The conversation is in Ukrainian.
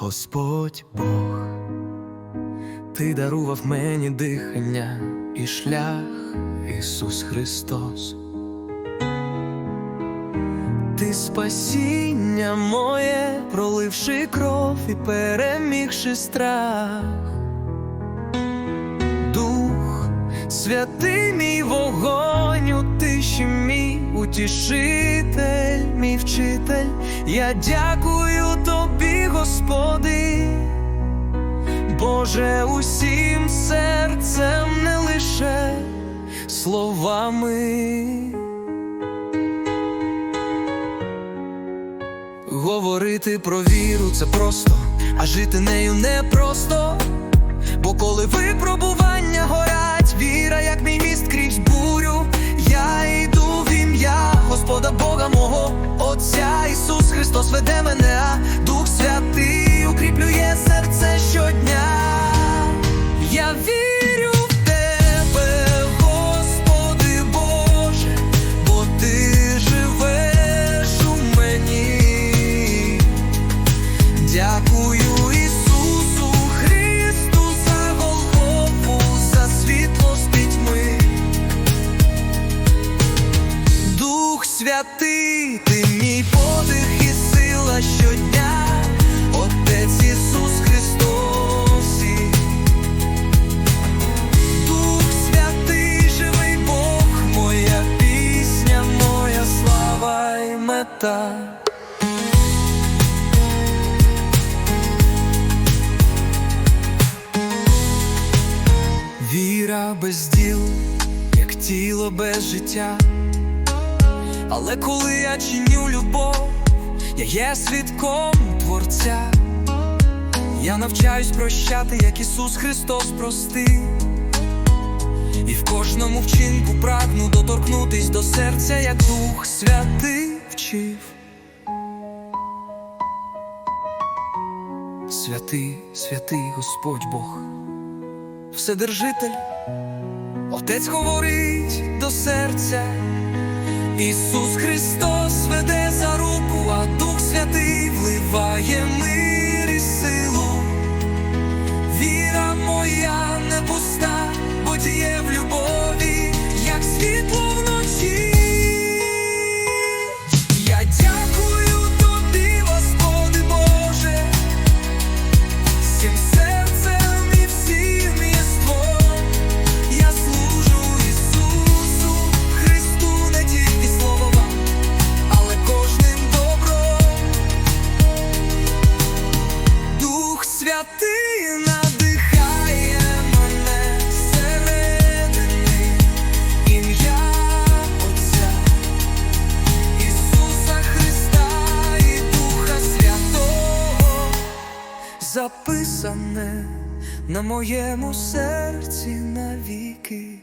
Господь Бог, Ти дарував мені дихання і шлях, Ісус Христос. Ти спасіння моє, проливши кров і перемігши страх. Дух, святий мій вогонь у тиші мій утішитель, мій вчитель, я дякую Господи, Боже, усім серцем не лише словами. Говорити про віру це просто, а жити нею непросто. Бо коли випробування горять, віра, як мій міст крізь бурю, я йду в ім'я Господа Бога мого, Отця Ісус Христос веде мене, Святий і. Віра без діл, як тіло без життя. Але коли я чиню любов, я є свідком Творця. Я навчаюсь прощати, як Ісус Христос простив. І в кожному вчинку прагну доторкнутись до серця, як Дух Святий Святий, святий Господь Бог. Вседержитель, Отець говорить до серця, Ісус Христос веде записане на моєму серці навіки.